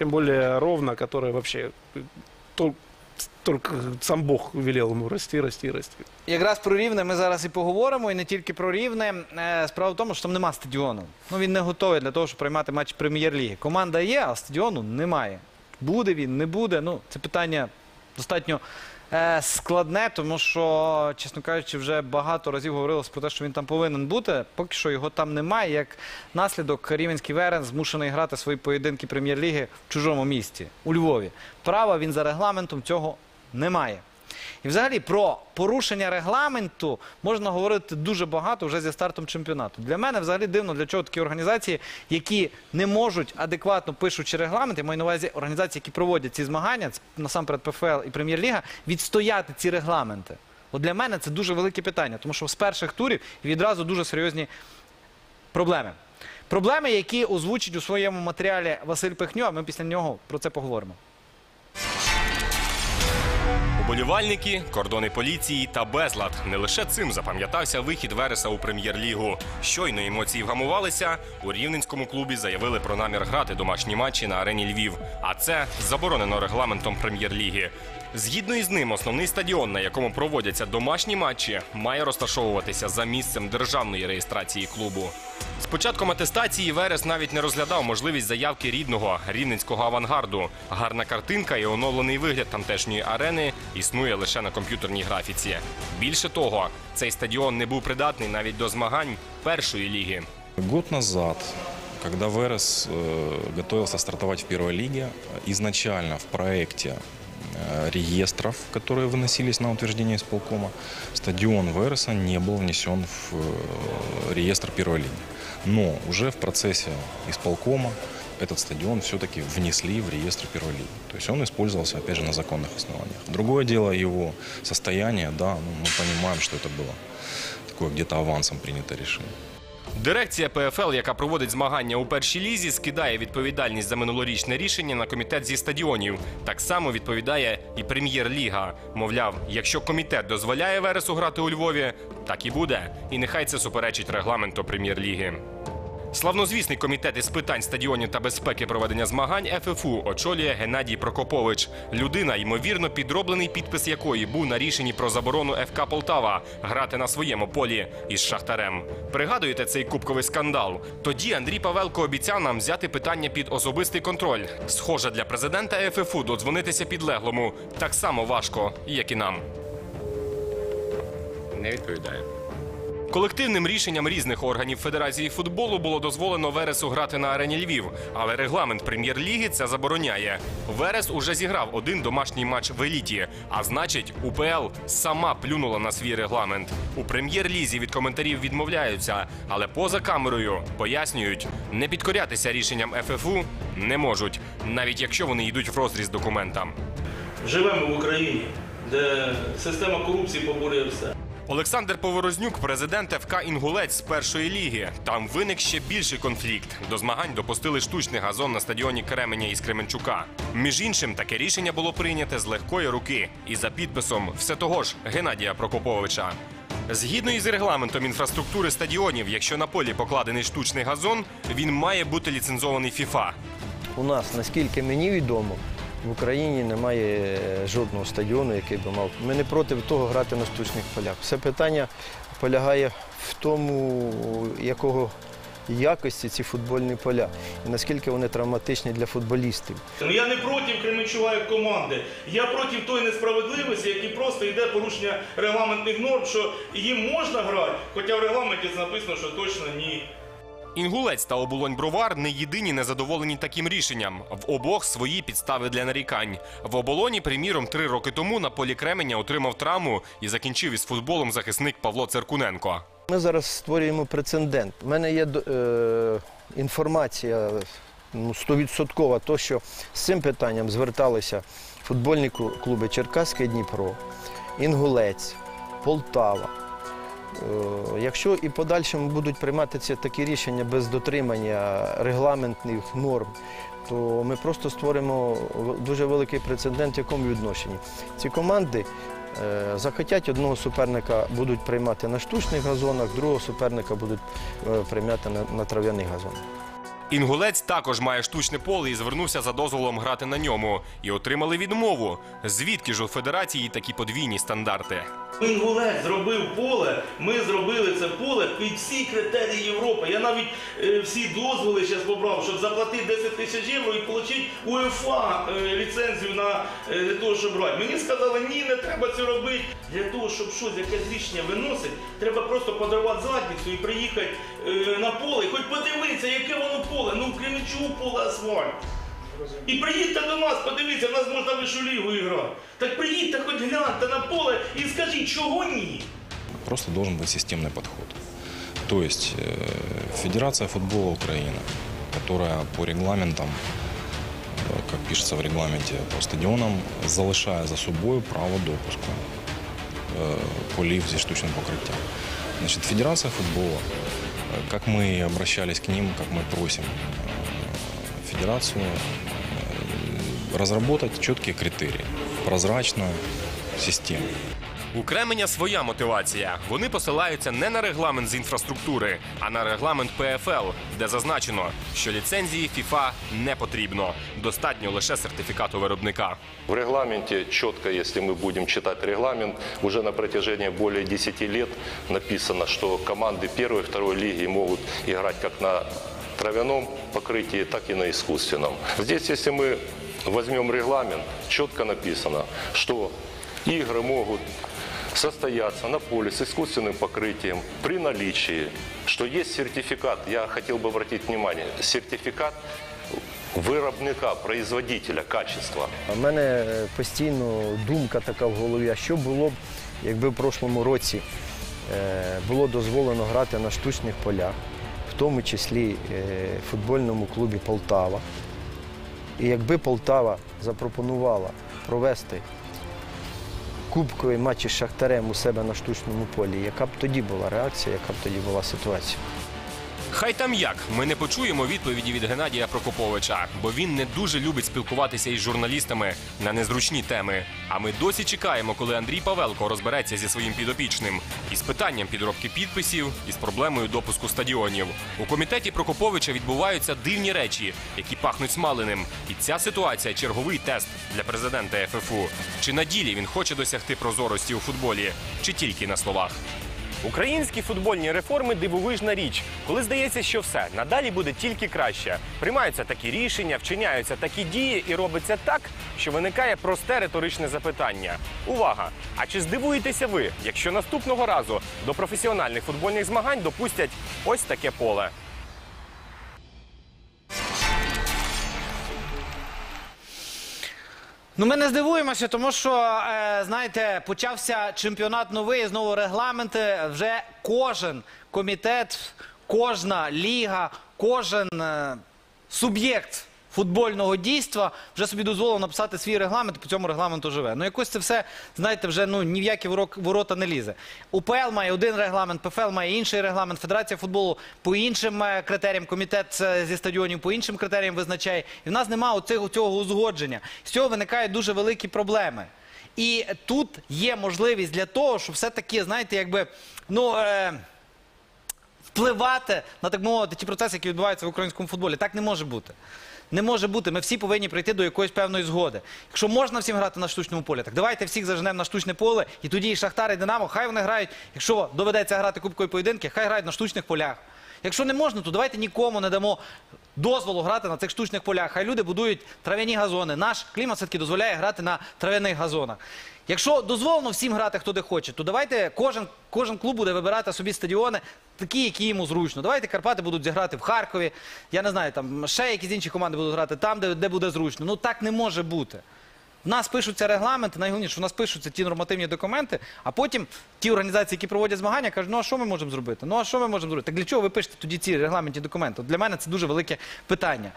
тем более ровно, которая вообще только сам Бог велел ему расти, расти, расти. Якраз про рівне ми зараз і поговоримо, і не тільки про рівне. Е, Справа в тому, що там нема стадіону. Ну він не готовий для того, щоб приймати матч прем'єр-ліги. Команда є, а стадіону немає. Буде він, не буде. Ну, це питання достатньо е, складне, тому що, чесно кажучи, вже багато разів говорилось про те, що він там повинен бути. Поки що його там немає. Як наслідок, Рівенський Верен змушений грати свої поєдинки прем'єр-ліги в чужому місті у Львові. Права він за регламентом цього не має. І взагалі про порушення регламенту можна говорити дуже багато вже зі стартом чемпіонату. Для мене взагалі дивно, для чого такі організації, які не можуть адекватно пишучи регламент, я маю на увазі організації, які проводять ці змагання, насамперед ПФЛ і Прем'єр-ліга, відстояти ці регламенти. От для мене це дуже велике питання, тому що з перших турів відразу дуже серйозні проблеми. Проблеми, які озвучить у своєму матеріалі Василь Пихньо, а ми після нього про це поговоримо. Уболівальники, кордони поліції та безлад. Не лише цим запам'ятався вихід Вереса у прем'єр-лігу. Щойно емоції вгамувалися. У рівненському клубі заявили про намір грати домашні матчі на арені Львів. А це заборонено регламентом прем'єр-ліги. Згідно із ним, основний стадіон, на якому проводяться домашні матчі, має розташовуватися за місцем державної реєстрації клубу. З початком атестації Верес навіть не розглядав можливість заявки рідного рівненського авангарду. Гарна картинка і оновлений вигляд тамтешньої арени існує лише на комп'ютерній графіці. Більше того, цей стадіон не був придатний навіть до змагань першої ліги. Год назад, когда Верес э, готовился стартовать в первой лиге, изначально в проекте э, реестров, которые выносились на утверждение исполкома, стадион Вереса не был внесен в э, реестр первой лиги. Но уже в процессе исполкома этот стадион все-таки внесли в реестр первой лиги. То есть он использовался, опять же, на законных основаниях. Другое дело его состояние, да, ну, мы понимаем, что это было такое где-то авансом принято решение. Дирекція ПФЛ, яка проводить змагання у першій лізі, скидає відповідальність за минулорічне рішення на комітет зі стадіонів. Так само відповідає і прем'єр-ліга. Мовляв, якщо комітет дозволяє Вересу грати у Львові, так і буде. І нехай це суперечить регламенту прем'єр-ліги. Славнозвісний комітет із питань стадіонів та безпеки проведення змагань ФФУ очолює Геннадій Прокопович. Людина, ймовірно, підроблений підпис якої був на рішенні про заборону ФК Полтава грати на своєму полі із Шахтарем. Пригадуєте цей кубковий скандал? Тоді Андрій Павелко обіцяв нам взяти питання під особистий контроль. Схоже, для президента ФФУ додзвонитися підлеглому так само важко, як і нам. Не відповідає. Колективним рішенням різних органів Федерації футболу було дозволено Вересу грати на арені Львів, але регламент прем'єр-ліги це забороняє. Верес уже зіграв один домашній матч в еліті, а значить, УПЛ сама плюнула на свій регламент. У прем'єр-лізі від коментарів відмовляються, але поза камерою пояснюють, не підкорятися рішенням ФФУ не можуть, навіть якщо вони йдуть в розріз документам. Живемо в Україні, де система корупції поборює все. Олександр Поворознюк, президент ФК Інгулець з першої ліги. Там виник ще більший конфлікт. До змагань допустили штучний газон на стадіоні Кременя із Кременчука. Між іншим, таке рішення було прийняте з легкої руки і за підписом все того ж Геннадія Прокоповича. Згідно із регламентом інфраструктури стадіонів, якщо на полі покладений штучний газон, він має бути ліцензований ФІФА. У нас, наскільки мені відомо, в Україні немає жодного стадіону, який би мав. Ми не проти того грати на штучних полях. Все питання полягає в тому, якого якості ці футбольні поля і наскільки вони травматичні для футболістів. Ну я не проти Кременчуга як команди. Я проти тої несправедливості, які просто йде порушення регламентних норм, що їм можна грати, хоча в регламенті написано, що точно ні. Інгулець та оболонь бровар не єдині незадоволені таким рішенням. В обох свої підстави для нарікань. В оболоні, приміром, три роки тому на полі Кременя отримав травму і закінчив із футболом захисник Павло Церкуненко. Ми зараз створюємо прецедент. У мене є е, інформація ну, стовідсоткова, то що з цим питанням зверталися футбольні клу- клуби Черкаське Дніпро, Інгулець, Полтава. Е, Якщо і подальшому будуть прийматися такі рішення без дотримання регламентних норм, то ми просто створимо дуже великий прецедент в якому відношенні. Ці команди е, захотять одного суперника будуть приймати на штучних газонах, другого суперника будуть е, приймати на, на трав'яних газонах. Інгулець також має штучне поле і звернувся за дозволом грати на ньому. І отримали відмову. Звідки ж у федерації такі подвійні стандарти? Інгулець зробив поле, ми зробили це поле під всі критерії Європи. Я навіть е, всі дозволи зараз побрав, щоб заплатити 10 тисяч євро і отримати УЕФА е, ліцензію на, е, для того, щоб брати. Мені сказали, ні, не треба це робити. Для того, щоб щось, якесь рішення виносить, треба просто подарувати задницю і приїхати е, на поле, і хоч подивитися, яке воно поле Ну, в Кременчугу поле асфальт. І приїдьте до нас, подивіться, в нас можна вищу лігу грати. Так приїдьте, хоч гляньте на поле і скажіть, чого ні? Просто должен быть системный подход. То есть э, Федерация футбола Украины, которая по регламентам, э, как пишется в регламенте по стадионам, залишає за собою право допуску э, полів зі штучним покриттям. Значит, Федерация футбола, э, как мы обращались к ним, как мы просим э, Федерацию э, разработать четкие критерии, прозрачную систему. У Кременя своя мотивація. Вони посилаються не на регламент з інфраструктури, а на регламент ПФЛ, де зазначено, що ліцензії ФІФА не потрібно. Достатньо лише сертифікату виробника. В регламенте четко, если мы будем читать регламент, уже на протяжении более 10 лет написано, что команды первой и второй лиги могут играть как на травяном покрытии, так и на искусственном. Здесь, если мы возьмем регламент, четко написано, что игры могут состояться на поле с искусственным покрытием при наличии, что есть сертификат, я хотел бы обратить внимание, сертификат виробника, производителя, качества. У мене е, постійно думка така в голові, а що було б, якби в прошлому році е, було дозволено грати на штучних полях, в тому числі е, футбольному клубі Полтава. І якби Полтава запропонувала провести кубковий матч із Шахтарем у себе на штучному полі, яка б тоді була реакція, яка б тоді була ситуація? Хай там як ми не почуємо відповіді від Геннадія Прокоповича, бо він не дуже любить спілкуватися із журналістами на незручні теми. А ми досі чекаємо, коли Андрій Павелко розбереться зі своїм підопічним із питанням підробки підписів і з проблемою допуску стадіонів. У комітеті Прокоповича відбуваються дивні речі, які пахнуть смаленим. І ця ситуація черговий тест для президента ФФУ. Чи на ділі він хоче досягти прозорості у футболі, чи тільки на словах? Українські футбольні реформи дивовижна річ, коли здається, що все надалі буде тільки краще. Приймаються такі рішення, вчиняються такі дії, і робиться так, що виникає просте риторичне запитання. Увага! А чи здивуєтеся ви, якщо наступного разу до професіональних футбольних змагань допустять ось таке поле? Ну, ми не здивуємося, тому що, е, знаєте, почався чемпіонат новий, знову регламенти. Вже кожен комітет, кожна ліга, кожен е, суб'єкт футбольного дійства вже собі дозволив написати свій регламент, по цьому регламенту живе. Ну, якось це все, знаєте, вже ну, ні в які ворота не лізе. УПЛ має один регламент, ПФЛ має інший регламент, Федерація футболу по іншим е, критеріям, комітет е, зі стадіонів по іншим критеріям визначає. І в нас немає цього узгодження. З цього виникають дуже великі проблеми. І тут є можливість для того, щоб все-таки, знаєте, якби, ну. Е, впливати на так мовити ті процеси, які відбуваються в українському футболі. Так не може бути. Не може бути. Ми всі повинні прийти до якоїсь певної згоди. Якщо можна всім грати на штучному полі, так давайте всіх заженемо на штучне поле, і тоді і Шахтар, і Динамо, хай вони грають. Якщо доведеться грати кубкові поєдинки, хай грають на штучних полях. Якщо не можна, то давайте нікому не дамо дозволу грати на цих штучних полях. Хай люди будують трав'яні газони. Наш клімат все-таки дозволяє грати на трав'яних газонах. Якщо дозволено всім грати, хто де хоче, то давайте кожен, кожен клуб буде вибирати собі стадіони, такі, які йому зручно. Давайте Карпати будуть зіграти в Харкові. Я не знаю, там ще якісь інші команди будуть грати там, де, де буде зручно. Ну так не може бути. В нас пишуться регламенти, найголовніше, що нас пишуться ті нормативні документи, а потім ті організації, які проводять змагання, кажуть, ну а що ми можемо зробити? Ну а що ми можемо зробити? Так для чого ви пишете тоді ці регламентні документи? От для мене це дуже велике питання.